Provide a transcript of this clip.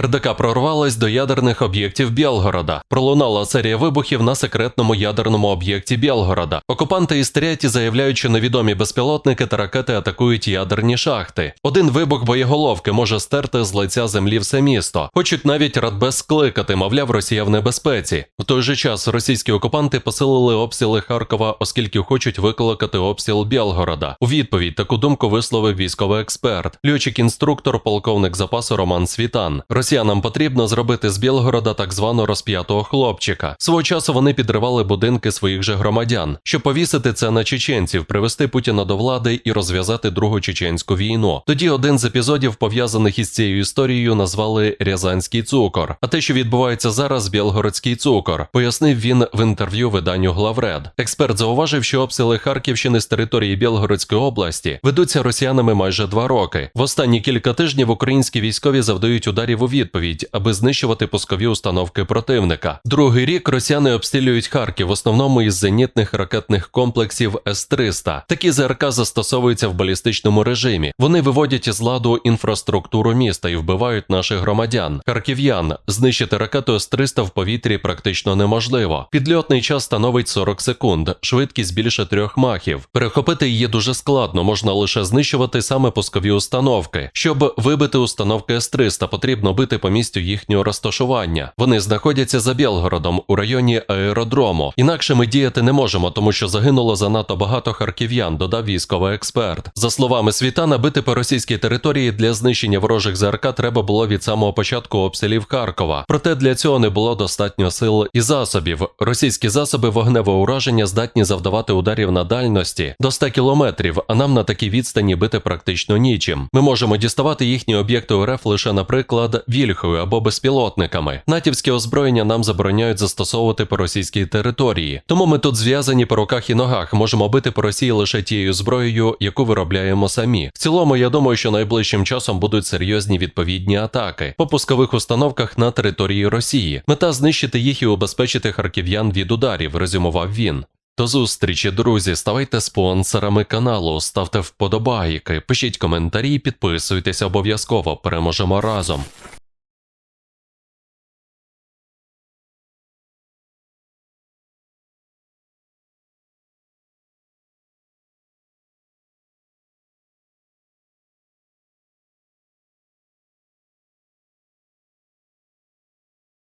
РДК прорвалась до ядерних об'єктів Білгорода. Пролунала серія вибухів на секретному ядерному об'єкті Білгорода. Окупанти із Тиряті заявляють, що невідомі безпілотники та ракети атакують ядерні шахти. Один вибух боєголовки може стерти з лиця землі все місто. Хочуть навіть радбез скликати, мовляв, Росія в небезпеці. В той же час російські окупанти посилили обстріли Харкова, оскільки хочуть викликати обстріл Білгорода. У відповідь таку думку висловив військовий експерт, льотчик-інструктор, полковник запасу Роман Світан. Росіянам потрібно зробити з Білгорода так званого розп'ятого хлопчика. Свого часу вони підривали будинки своїх же громадян, щоб повісити це на чеченців, привести Путіна до влади і розв'язати другу чеченську війну. Тоді один з епізодів, пов'язаних із цією історією, назвали Рязанський цукор. А те, що відбувається зараз, Білгородський цукор, пояснив він в інтерв'ю виданню Главред. Експерт зауважив, що обстріли Харківщини з території Білгородської області ведуться росіянами майже два роки. В останні кілька тижнів українські військові завдають ударів у відповідь, аби знищувати пускові установки противника. Другий рік росіяни обстрілюють Харків, в основному із зенітних ракетних комплексів С-300. Такі ЗРК застосовуються в балістичному режимі. Вони виводять із ладу інфраструктуру міста і вбивають наших громадян. Харків'ян знищити ракету С-300 в повітрі практично неможливо. Підльотний час становить 40 секунд, швидкість більше трьох махів. Перехопити її дуже складно, можна лише знищувати саме пускові установки. Щоб вибити установки С-300, потрібно бити по місцю їхнього розташування. Вони знаходяться за Білгородом у районі аеродрому. Інакше ми діяти не можемо, тому що загинуло занадто багато харків'ян, додав військовий експерт. За словами Світана, бити по російській території для знищення ворожих ЗРК треба було від самого початку обстрілів Харкова. Проте для цього не було достатньо сил і засобів. Російські засоби вогневого ураження здатні завдавати ударів на дальності до 100 кілометрів, а нам на такій відстані бити практично нічим. Ми можемо діставати їхні об'єкти РФ лише, наприклад, вільхою або безпілотниками. Натівське озброєння нам забороняють застосовувати по російській території. Тому ми тут зв'язані по руках і ногах, можемо бити по Росії лише тією зброєю, яку виробляємо самі. В цілому, я думаю, що найближчим часом будуть серйозні відповідні атаки по пускових установках на території Росії. Мета знищити їх і убезпечити харків'ян від ударів, резюмував він. До зустрічі, друзі. Ставайте спонсорами каналу, ставте вподобайки, пишіть коментарі, підписуйтесь обов'язково. Переможемо разом.